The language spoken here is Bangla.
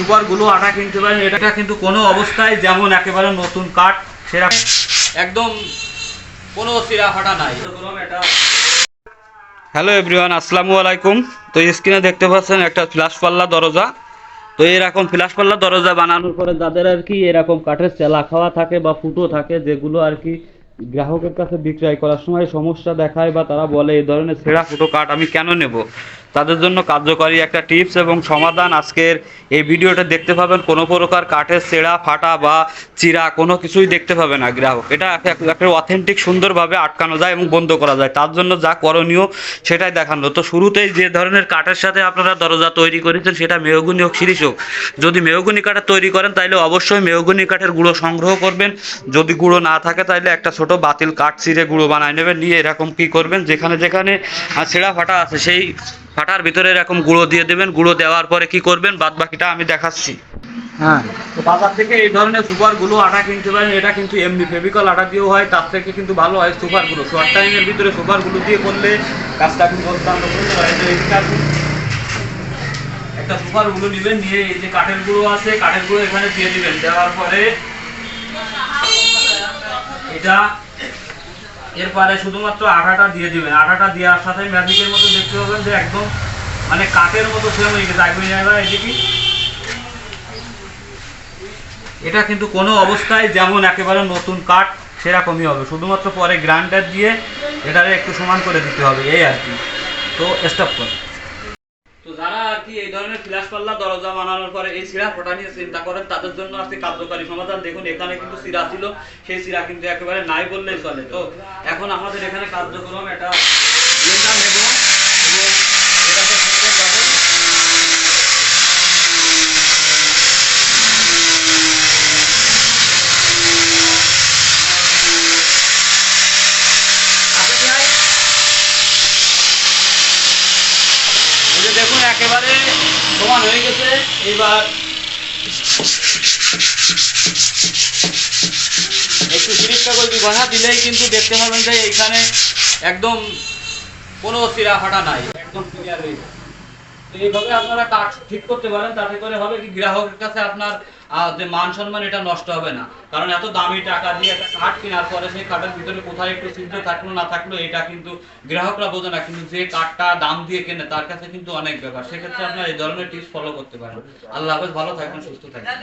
সুপারগুলো আটা কিনতে পারেন এটা কিন্তু কোনো অবস্থায় যেমন একেবারে নতুন কাঠ সেরা একদম কোনো সিরা ফাটা নাই। হ্যালো এভরিওয়ান আসসালামু আলাইকুম। তো স্ক্রিনে দেখতে পাচ্ছেন একটা ফ্ল্যাশ পাল্লা দরজা। তো এরকম ফ্ল্যাশ পাল্লা দরজা বানানোর পরে যাদের আর কি এরকম কাঠের চেলা খাওয়া থাকে বা ফুটো থাকে যেগুলো আর কি গ্রাহকের কাছে বিক্রয় করার সময় সমস্যা দেখায় বা তারা বলে এই ধরনের ছেঁড়া ফুটো কাঠ আমি কেন নেব? তাদের জন্য কার্যকরী একটা টিপস এবং সমাধান আজকের এই ভিডিওটা দেখতে পাবেন। কোনো প্রকার কাঠের ছেঁড়া, ফাটা বা চিরা কোনো কিছুই দেখতে পাবে না গ্রাহক। এটা এক- একটা অথেন্টিক সুন্দরভাবে আটকানো যায় এবং বন্ধ করা যায়। তার জন্য যা করণীয় সেটাই দেখানো। তো শুরুতেই যে ধরনের কাঠের সাথে আপনারা দরজা তৈরি করেছেন সেটা মেহগুনি হোক সিরিজ হোক। যদি মেহগুনি কাঠের তৈরি করেন তাহলে অবশ্যই মেহগুনি কাঠের গুঁড়ো সংগ্রহ করবেন। যদি গুঁড়ো না থাকে তাহলে একটা ছোট বাতিল কাঠ ছিঁড়ে গুঁড়ো বানায় নেবেন। নিয়ে এরকম কি করবেন? যেখানে যেখানে ছেঁড়া ফাটা আছে সেই ফাটার ভিতরে এরকম গুঁড়ো দিয়ে দেবেন গুঁড়ো দেওয়ার পরে কি করবেন? বাদ বাকিটা আমি দেখাচ্ছি। হ্যাঁ। তো বাজার থেকে এই ধরনের সুপারগুলো আটা কিনতে পারেন এটা কিন্তু এমনি ফেভিকল আটা দিয়েও হয় তার থেকে কিন্তু ভালো হয় সুপারগুলো। শর্ট টাইমের ভিতরে সুপারগুলো দিয়ে করলে কাজটা কিন্তু অত্যন্ত আপনি একটা সুপারগুলো নেবেন নিয়ে এই যে কাঠের গুঁড়ো আছে কাঠের গুঁড়ো এখানে দিয়ে দিবেন। দেওয়ার পরে এটা এরপরে শুধুমাত্র আঠাটা দিয়ে দিবেন। আঠাটা দেওয়ার সাথে ম্যাজিকের মতো দেখতে পাবেন যে একদম মানে কাঠের মতো সেম হয়ে গেছে। আগুন এদিকে এটা কিন্তু কোনো অবস্থায় যেমন একেবারে নতুন কাঠ, সেরকমই হবে। শুধুমাত্র পরে গ্রাইন্ডার দিয়ে এটারে একটু সমান করে দিতে হবে। এই আর কি। তো স্টপ কর তো যারা আর কি এই ধরনের ফিলাস পাল্লা দরজা বানানোর পরে এই সিরা ফোটা নিয়ে চিন্তা করেন, তাদের জন্য আজকে কার্যকারী সমাধান। দেখুন, এখানে কিন্তু সিরা ছিল, সেই সিরা কিন্তু একেবারে নাই বললেই চলে। তো এখন আমাদের এখানে কার্যক্রম এটা ব্লেন্ডার নেব এবং এটাকে সুন্দরভাবে হাতে নিয়ে আয়। এই যে দেখুন একেবারে সমান হয়ে গেছে। এবার একটু তিরিশটা করে ঘণ্টা দিলেই কিন্তু দেখতে পাবেন যে এইখানে একদম কোনো চিরা ফাটা নাই, একদম ক্লিয়ার হয়ে তো এইভাবে আপনারা কাজ ঠিক করতে পারেন, তাতে করে হবে কি গ্রাহকের কাছে আপনার যে মান সম্মান এটা নষ্ট হবে না। কারণ এত দামি টাকা দিয়ে একটা কাঠ কেনার পরে সেই কাঠের ভিতরে কোথায় একটু ছিদ্র থাকল না থাকল, এটা কিন্তু গ্রাহকরা বোঝে না, কিন্তু যে কাঠটা দাম দিয়ে কেনে তার কাছে কিন্তু অনেক ব্যাপার। সেক্ষেত্রে আপনার এই ধরনের টিপস ফলো করতে পারেন। আল্লাহ হাফেজ, ভালো থাকবেন, সুস্থ থাকবেন।